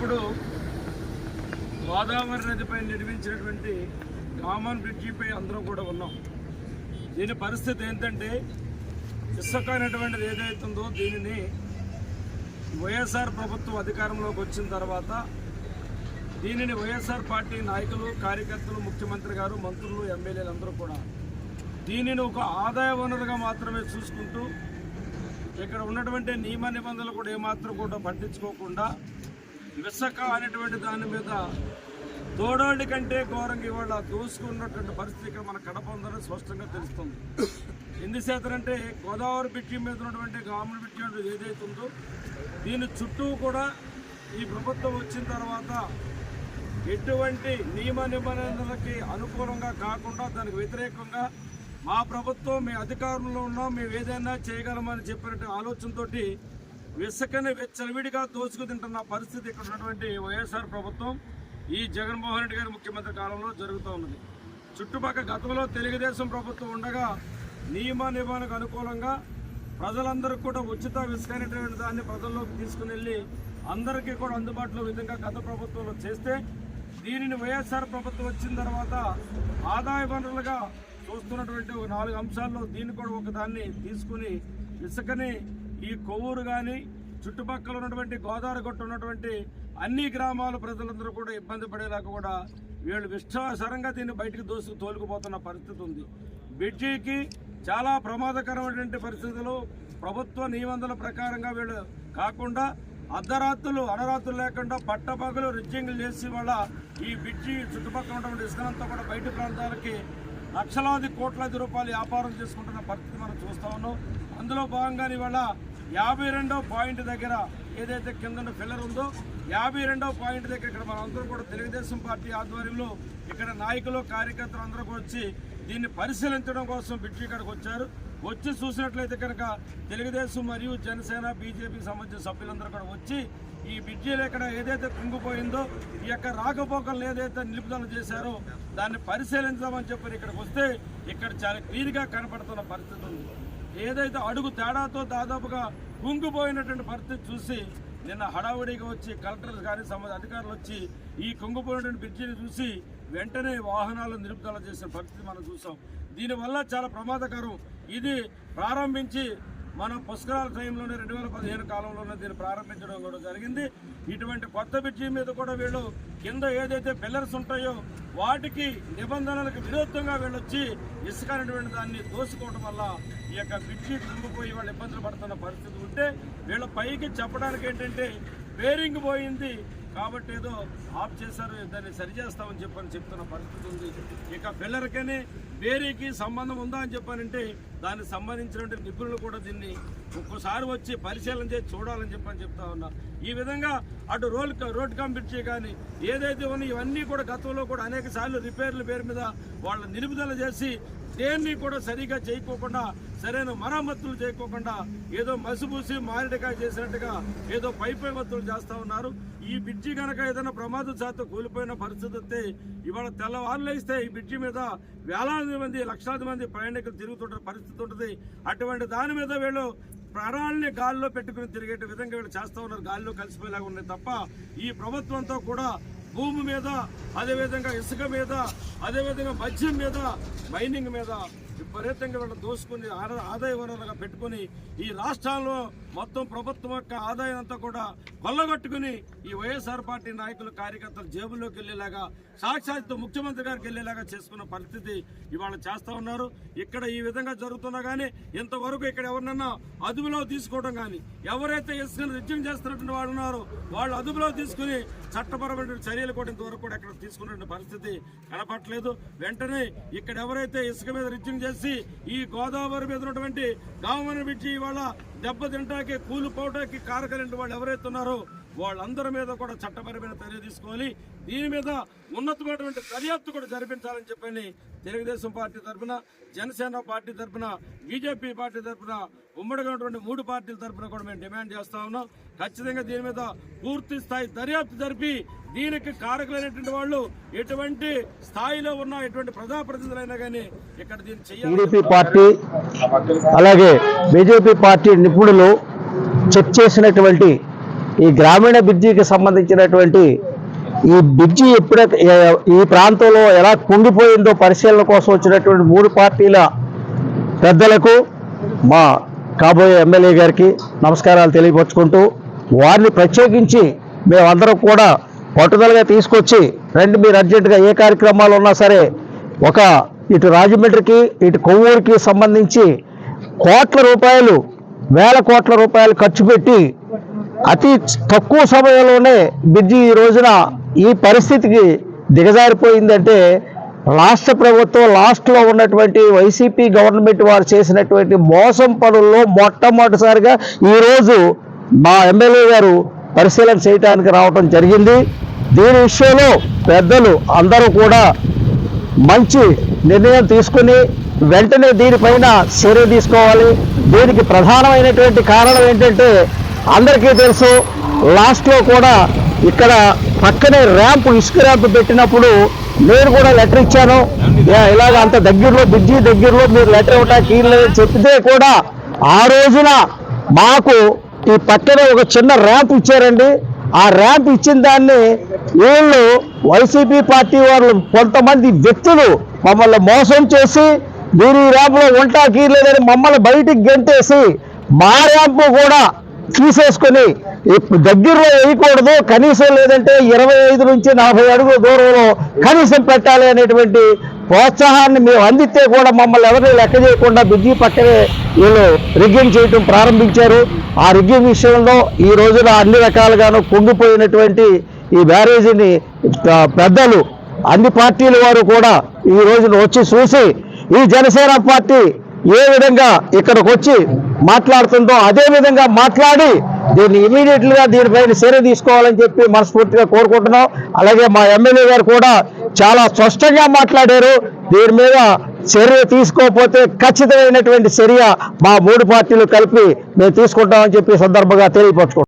ఇప్పుడు గోదావరి నదిపై నిర్మించినటువంటి కామన్ బ్రిడ్జిపై అందరం కూడా ఉన్నాం. దీని పరిస్థితి ఏంటంటే ఇసుక అనేటువంటిది ఏదైతుందో దీనిని వైఎస్ఆర్ ప్రభుత్వం అధికారంలోకి వచ్చిన తర్వాత దీనిని వైఎస్ఆర్ పార్టీ నాయకులు కార్యకర్తలు ముఖ్యమంత్రి గారు మంత్రులు ఎమ్మెల్యేలు అందరూ కూడా దీనిని ఒక ఆదాయ వనరుగా మాత్రమే చూసుకుంటూ ఇక్కడ ఉన్నటువంటి నియమ నిబంధనలు కూడా ఏమాత్రం కూడా పట్టించుకోకుండా విసక అనేటువంటి దాని మీద తోడోళ్ళ కంటే ఘోరంగా ఇవాళ దూసుకున్నటువంటి పరిస్థితి ఇక్కడ మన కడప ఉందని స్పష్టంగా తెలుస్తుంది. ఎందుచేతనంటే గోదావరి బిట్యం మీద ఉన్నటువంటి గాముల బిట్యం ఏదైతే ఉందో దీని చుట్టూ కూడా ఈ ప్రభుత్వం వచ్చిన తర్వాత ఎటువంటి నియమ నిబంధనలకి అనుకూలంగా కాకుండా దానికి వ్యతిరేకంగా మా ప్రభుత్వం మీ అధికారంలో ఉన్నాం మేము ఏదైనా చేయగలమని చెప్పినట్టు ఆలోచనతోటి విసకని వెచ్చలవిడిగా దోచుకు తింటున్న పరిస్థితి ఇక్కడ ఉన్నటువంటి వైఎస్ఆర్ ప్రభుత్వం ఈ జగన్మోహన్ రెడ్డి గారి ముఖ్యమంత్రి కాలంలో జరుగుతూ ఉన్నది. చుట్టుపక్కల గతంలో తెలుగుదేశం ప్రభుత్వం ఉండగా నియమ నిబంధనకు అనుకూలంగా ప్రజలందరూ కూడా ఉచిత ఇసుక దాన్ని ప్రజల్లోకి తీసుకుని వెళ్ళి అందరికీ కూడా అందుబాటులో విధంగా గత ప్రభుత్వంలో చేస్తే దీనిని వైఎస్ఆర్ ప్రభుత్వం వచ్చిన తర్వాత ఆదాయ వనరులుగా చూస్తున్నటువంటి ఒక నాలుగు అంశాల్లో దీన్ని కూడా ఒకదాన్ని తీసుకుని ఇసుకని ఈ కొవ్వూరు కానీ చుట్టుపక్కల ఉన్నటువంటి గోదావరి గట్టు ఉన్నటువంటి అన్ని గ్రామాల ప్రజలందరూ కూడా ఇబ్బంది పడేలాగా కూడా వీళ్ళు విశ్వాసరంగా దీన్ని బయటికి దోసుకు తోలుకుపోతున్న పరిస్థితి ఉంది. బ్రిడ్జికి చాలా ప్రమాదకరమైనటువంటి పరిస్థితులు ప్రభుత్వ నిబంధనల ప్రకారంగా వీళ్ళు కాకుండా అర్ధరాత్రులు అనరాత్రులు లేకుండా పట్టపగలు రిజ్జింగ్లు చేసి వాళ్ళ ఈ బ్రిడ్జి చుట్టుపక్కల ఉన్నటువంటి ఇసుకనంతా కూడా బయట ప్రాంతాలకి లక్షలాది కోట్లాది రూపాయలు వ్యాపారం చేసుకుంటున్న పరిస్థితి మనం చూస్తూ ఉన్నాం. అందులో భాగంగా ఇవాళ యాభై రెండో పాయింట్ దగ్గర ఏదైతే కింద ఫిల్లర్ ఉందో యాభై రెండో పాయింట్ దగ్గర ఇక్కడ మనందరూ కూడా తెలుగుదేశం పార్టీ ఆధ్వర్యంలో ఇక్కడ నాయకులు కార్యకర్తలు అందరూ వచ్చి దీన్ని పరిశీలించడం కోసం బిడ్జి ఇక్కడికి వచ్చారు. వచ్చి చూసినట్లయితే కనుక తెలుగుదేశం మరియు జనసేన బీజేపీకి సంబంధించిన సభ్యులందరూ కూడా వచ్చి ఈ బిడ్జీలు ఇక్కడ ఏదైతే కుంగిపోయిందో ఈ యొక్క రాకపోకలను ఏదైతే నిలుపుదల చేశారో దాన్ని పరిశీలించామని చెప్పి ఇక్కడికి వస్తే ఇక్కడ చాలా క్లియర్గా కనపడుతున్న పరిస్థితి ఉంది. ఏదైతే అడుగు తేడాతో దాదాపుగా కుంగిపోయినటువంటి పరిస్థితి చూసి నిన్న హడావుడిగా వచ్చి కలెక్టర్స్ కానీ సంబంధ అధికారులు వచ్చి ఈ కుంగిపోయినటువంటి బ్రిడ్జిని చూసి వెంటనే వాహనాలు నిలుపుదల చేసిన పరిస్థితి మనం చూసాం. దీనివల్ల చాలా ప్రమాదకరం. ఇది ప్రారంభించి మన పుష్కరాల టైంలోనే రెండు వేల పదిహేను కాలంలోనే దీన్ని ప్రారంభించడం కూడా జరిగింది. ఇటువంటి కొత్త బ్రిడ్జి మీద కూడా వీళ్ళు కింద ఏదైతే పిల్లర్స్ ఉంటాయో వాటికి నిబంధనలకు విరుద్ధంగా వీళ్ళొచ్చి ఇసుక అనేటువంటి దాన్ని దోసుకోవడం వల్ల ఈ యొక్క బ్రిడ్జి కుంగిపోయి వాళ్ళు ఇబ్బందులు పడుతున్న పరిస్థితి ఉంటే వీళ్ళ పైకి చెప్పడానికి ఏంటంటే బేరింగ్ పోయింది. కాబట్టి ఏదో ఆఫ్ చేశారు దాన్ని సరిచేస్తామని చెప్పని చెప్తున్న పరిస్థితి ఉంది. ఇక పిల్లలకనే వేరేకి సంబంధం ఉందా అని చెప్పానంటే దానికి సంబంధించినటువంటి నిపుణులు కూడా దీన్ని ఒక్కోసారి వచ్చి పరిశీలన చేసి చూడాలని చెప్పని చెప్తా ఉన్నా. ఈ విధంగా అటు రోడ్ రోడ్ కంపెనీ కానీ ఏదైతే ఉన్నాయో ఇవన్నీ కూడా గతంలో కూడా అనేక సార్లు రిపేర్ల పేరు మీద వాళ్ళ నిలుపుదల చేసి దేన్ని కూడా సరిగా చేయకోకుండా సరైన మరమ్మతులు చేయకోకుండా ఏదో మసిపూసి మారిడికాయ చేసినట్టుగా ఏదో పై పై వత్తులు ఉన్నారు. ఈ బ్రిడ్జి కనుక ఏదైనా ప్రమాద శాతం కూలిపోయిన పరిస్థితి వస్తే ఇవాళ తెల్లవారులేస్తే ఈ బ్రిడ్జి మీద వేలాది మంది లక్షలాది మంది ప్రయాణికులు తిరుగుతుంటే పరిస్థితి ఉంటుంది. అటువంటి దాని మీద వీళ్ళు ప్రాణాలని గాల్లో పెట్టుకుని తిరిగే విధంగా వీళ్ళు చేస్తూ ఉన్నారు. గాల్లో కలిసిపోయేలాగా ఉన్నాయి తప్ప ఈ ప్రభుత్వంతో కూడా భూమి మీద అదేవిధంగా ఇసుక మీద అదేవిధంగా మద్యం మీద మైనింగ్ మీద విపరీతంగా వీళ్ళు దోసుకుని ఆదాయ వనరులుగా పెట్టుకుని ఈ రాష్ట్రాల్లో మొత్తం ప్రభుత్వం యొక్క ఆదాయం అంతా కూడా కొల్లగొట్టుకుని ఈ వైఎస్ఆర్ పార్టీ నాయకులు కార్యకర్తలు జేబుల్లోకి వెళ్ళేలాగా సాక్షాత్తు ముఖ్యమంత్రి గారికి వెళ్ళేలాగా చేసుకున్న పరిస్థితి ఇవాళ చేస్తా ఉన్నారు. ఇక్కడ ఈ విధంగా జరుగుతున్నా కానీ ఇంతవరకు ఇక్కడ ఎవరినన్నా అదుపులో తీసుకోవడం కానీ ఎవరైతే ఇసుకను రిజ్యం చేస్తున్నటువంటి వాళ్ళు ఉన్నారో వాళ్ళు అదుపులో తీసుకుని చట్టపరమైన చర్యలు కూడా ఇంతవరకు కూడా ఎక్కడ తీసుకున్నటువంటి పరిస్థితి కనపట్లేదు వెంటనే ఇక్కడ ఎవరైతే ఇసుక మీద రిజ్యం చేసి ఈ గోదావరి మీద ఉన్నటువంటి గామని విడిచి ఇవాళ దెబ్బతింటాకి కూలిపోవటానికి కారకలేని వాళ్ళు ఎవరైతే ఉన్నారో వాళ్ళందరి మీద కూడా చట్టపరమైన చర్య తీసుకోవాలి. దీని మీద ఉన్నతమైనటువంటి దర్యాప్తు కూడా జరిపించాలని చెప్పని తెలుగుదేశం పార్టీ తరఫున జనసేన పార్టీ తరఫున బీజేపీ పార్టీ తరఫున ఉమ్మడిగా ఉన్నటువంటి మూడు పార్టీల తరఫున కూడా మేము డిమాండ్ చేస్తా ఉన్నాం. ఖచ్చితంగా దీని మీద పూర్తి స్థాయి దర్యాప్తు జరిపి దీనికి కారకులైనటువంటి వాళ్ళు ఎటువంటి స్థాయిలో ఉన్న ఎటువంటి ప్రజాప్రతినిధులైనా కానీ ఇక్కడ దీన్ని చేయాలి పార్టీ అలాగే బీజేపీ పార్టీ నిపుణులు చెక్ చేసినటువంటి ఈ గ్రామీణ బ్రిడ్జికి సంబంధించినటువంటి ఈ బ్రిడ్జి ఎప్పుడైతే ఈ ప్రాంతంలో ఎలా కుంగిపోయిందో పరిశీలన కోసం వచ్చినటువంటి మూడు పార్టీల పెద్దలకు మా కాబోయే ఎమ్మెల్యే గారికి నమస్కారాలు తెలియపరుచుకుంటూ వారిని ప్రత్యేకించి మేమందరం కూడా పట్టుదలగా తీసుకొచ్చి రండి మీరు అర్జెంటుగా ఏ కార్యక్రమాలు ఉన్నా సరే ఒక ఇటు రాజమండ్రికి ఇటు కొవ్వూరుకి సంబంధించి కోట్ల రూపాయలు వేల కోట్ల రూపాయలు ఖర్చు పెట్టి అతి తక్కువ సమయంలోనే బ్రిడ్జి ఈ రోజున ఈ పరిస్థితికి దిగజారిపోయిందంటే రాష్ట్ర ప్రభుత్వం లాస్ట్లో ఉన్నటువంటి వైసీపీ గవర్నమెంట్ వారు చేసినటువంటి మోసం పనుల్లో మొట్టమొదటిసారిగా ఈరోజు మా ఎమ్మెల్యే గారు పరిశీలన చేయడానికి రావడం జరిగింది. దీని విషయంలో పెద్దలు అందరూ కూడా మంచి నిర్ణయం తీసుకుని వెంటనే దీనిపైన చర్య తీసుకోవాలి. దీనికి ప్రధానమైనటువంటి కారణం ఏంటంటే అందరికీ తెలుసు లాస్ట్లో కూడా ఇక్కడ పక్కనే ర్యాంప్ ఇసుక ర్యాంప్ పెట్టినప్పుడు నేను కూడా లెటర్ ఇచ్చాను. ఇలాగ అంత దగ్గరలో బ్రిడ్జి దగ్గరలో మీరు లెటర్ ఇవ్వటానికి లేదని చెప్తే కూడా ఆ రోజున మాకు ఈ పక్కనే ఒక చిన్న ర్యాంప్ ఇచ్చారండి. ఆ ర్యాంప్ ఇచ్చిన దాన్ని వీళ్ళు వైసీపీ పార్టీ వాళ్ళు కొంతమంది వ్యక్తులు మమ్మల్ని మోసం చేసి మీరు ఈ ర్యాంపులో ఉంటా కీర్లేదని మమ్మల్ని బయటికి గెంటేసి మా ర్యాంపు కూడా తీసేసుకొని ఇప్పుడు దగ్గరలో వేయకూడదు కనీసం లేదంటే ఇరవై ఐదు నుంచి నలభై అడుగుల దూరంలో కనీసం పెట్టాలి అనేటువంటి ప్రోత్సాహాన్ని మేము అందిస్తే కూడా మమ్మల్ని ఎవరిని లెక్క చేయకుండా బిజీ పక్కనే వీళ్ళు రిగ్గింగ్ చేయటం ప్రారంభించారు. ఆ రిగ్గింగ్ విషయంలో ఈ రోజున అన్ని రకాలుగాను కుంగిపోయినటువంటి ఈ బ్యారేజీని పెద్దలు అన్ని పార్టీల వారు కూడా ఈ రోజున వచ్చి చూసి ఈ జనసేన పార్టీ ఏ విధంగా ఇక్కడికి వచ్చి మాట్లాడుతుందో అదే విధంగా మాట్లాడి దీన్ని ఇమీడియట్గా దీనిపైన చర్య తీసుకోవాలని చెప్పి మనస్ఫూర్తిగా కోరుకుంటున్నాం. అలాగే మా ఎమ్మెల్యే గారు కూడా చాలా స్పష్టంగా మాట్లాడారు. దీని మీద చర్య తీసుకోకపోతే ఖచ్చితమైనటువంటి చర్య మా మూడు పార్టీలు కలిపి మేము తీసుకుంటామని చెప్పి సందర్భంగా తెలియపరచుకుంటాం